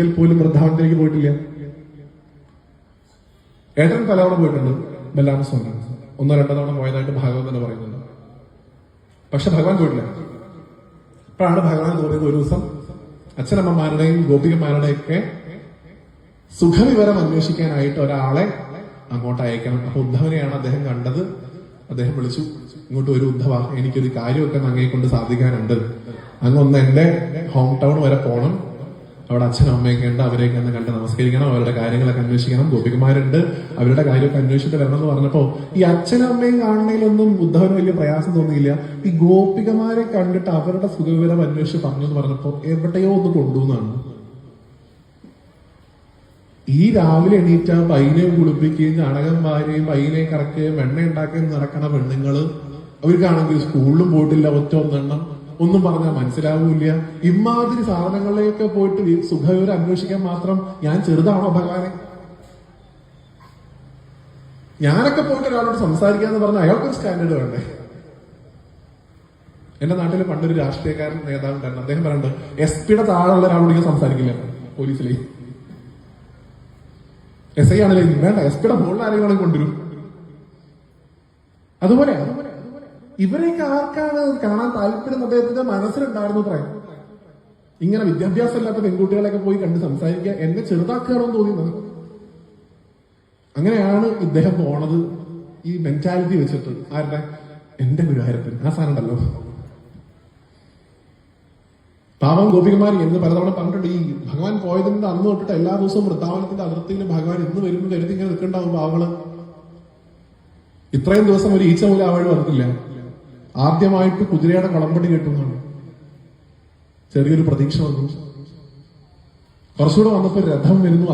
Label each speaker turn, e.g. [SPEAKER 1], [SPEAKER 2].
[SPEAKER 1] ഒരിക്കൽ പോലും വൃദ്ധാവനത്തിലേക്ക് പോയിട്ടില്ല. ഏട്ടൻ പലവണ പോയിട്ടുണ്ട് ബല്ലാമസ്വാമി ഒന്നോ രണ്ടോ തവണ പോയതായിട്ട് ഭാഗവത് തന്നെ പറയുന്നുണ്ട്. പക്ഷെ ഭഗവാൻ പോയിട്ടില്ല. അപ്പോഴാണ് ഭഗവാൻ തോന്നിയത് ഒരു ദിവസം അച്ഛനമ്മമാരുടെയും ഗോപികമാരുടെയൊക്കെ സുഖവിവരം അന്വേഷിക്കാനായിട്ട് ഒരാളെ അങ്ങോട്ട് അയക്കണം. അപ്പൊ ഉദ്ധവനെയാണ് അദ്ദേഹം കണ്ടത്. അദ്ദേഹം വിളിച്ചു ഇങ്ങോട്ട് ഒരു ഉദ്ധവ എനിക്കൊരു കാര്യമൊക്കെ അങ്ങയെ കൊണ്ട് സാധിക്കാനുണ്ട്. അങ്ങ് ഒന്ന് എന്റെ ഹോം ടൗൺ വരെ പോകണം അവിടെ അച്ഛനും അമ്മയൊക്കെ ഉണ്ട് അവരെയൊക്കെ ഒന്ന് കണ്ട് നമസ്കരിക്കണം അവരുടെ കാര്യങ്ങളൊക്കെ അന്വേഷിക്കണം. ഗോപികമാരുണ്ട് അവരുടെ കാര്യമൊക്കെ അന്വേഷിച്ചിട്ട് വരണം എന്ന് പറഞ്ഞപ്പോൾ ഈ അച്ഛനും അമ്മയും കാണുന്നതിലൊന്നും ഉദ്ധവന് വലിയ പ്രയാസം തോന്നിയില്ല. ഈ ഗോപികമാരെ കണ്ടിട്ട് അവരുടെ സുഖവിവരം അന്വേഷിച്ച് പറഞ്ഞു എന്ന് പറഞ്ഞപ്പോൾ എവിടെയോ ഒന്ന് കൊണ്ടുവന്നാണ്. ഈ രാവിലെ എണീറ്റ പൈനെ കുളിപ്പിക്കുകയും ചാണകം വാരുകയും പൈനെ കറക്കുകയും വെണ്ണ ഉണ്ടാക്കുകയും നടക്കണ പെണ്ണുങ്ങൾ അവർക്കാണെങ്കിൽ സ്കൂളിലും പോയിട്ടില്ല ഒറ്റ ഒന്നെണ്ണം. ഒന്നും പറഞ്ഞാൽ മനസ്സിലാവൂല ഇമാതിരി സാധനങ്ങളിലേക്ക് പോയിട്ട് സുഖവിവരം അന്വേഷിക്കാൻ മാത്രം ഞാൻ ചെറുതാണോ ഭഗവാനെ? ഞാനൊക്കെ പോയിട്ട് ഒരാളോട് സംസാരിക്കാന്ന് പറഞ്ഞാൽ അയാൾക്കൊരു സ്റ്റാൻഡേർഡ് വേണ്ടേ? എന്റെ നാട്ടിൽ പണ്ടൊരു രാഷ്ട്രീയക്കാരൻ നേതാവ് ഉണ്ടായിരുന്നു അദ്ദേഹം പറയുന്നുണ്ട് എസ് പിയുടെ താഴെയുള്ള ഒരാളോട് ഞാൻ സംസാരിക്കില്ല. പോലീസിലെ. എസ് ഐ ആണല്ലേ വേണ്ട എസ് പിയുടെ മുകളിൽ ആരെങ്കിലും കൊണ്ടുവരും. അതുപോലെ ഇവരെയൊക്കെ ആർക്കാണ് കാണാൻ താല്പര്യം അദ്ദേഹത്തിന്റെ മനസ്സിലുണ്ടായിരുന്നു പറയാം. ഇങ്ങനെ വിദ്യാഭ്യാസം ഇല്ലാത്ത പെൺകുട്ടികളെയൊക്കെ പോയി കണ്ട് സംസാരിക്കുക എന്നെ ചെറുതാക്കുകയാണോ തോന്നുന്നത് അങ്ങനെയാണ് ഇദ്ദേഹം പോണത്. ഈ മെന്റാലിറ്റി വെച്ചിട്ട് ആരുടെ? എന്റെ ഗുരുവായൂരപ്പൻ. ആ സാധനം ഉണ്ടല്ലോ പാവം ഗോപികുമാരി എന്ന് പലതവണ പറഞ്ഞിട്ടുണ്ട്. ഈ ഭഗവാൻ പോയതിന്റെ അന്ന് തൊട്ടിട്ട് എല്ലാ ദിവസവും വൃത്താവനത്തിന്റെ അതിർത്തിയിൽ ഭഗവാൻ ഇന്ന് വരുമ്പോൾ എന്ന് കരുതി ഇങ്ങനെ നിൽക്കണ്ടാവും പാവങ്ങൾ. ഇത്രയും ദിവസം ഒരു ഈച്ച പോലും ആ വഴി വന്നിട്ടില്ല. ആദ്യമായിട്ട് കുതിരയുടെ കളമ്പടി കേട്ടുന്നാണ് ചെറിയൊരു പ്രതീക്ഷ വന്നു. കുറച്ചുകൂടെ വന്നപ്പോ രഥം വരുന്നു.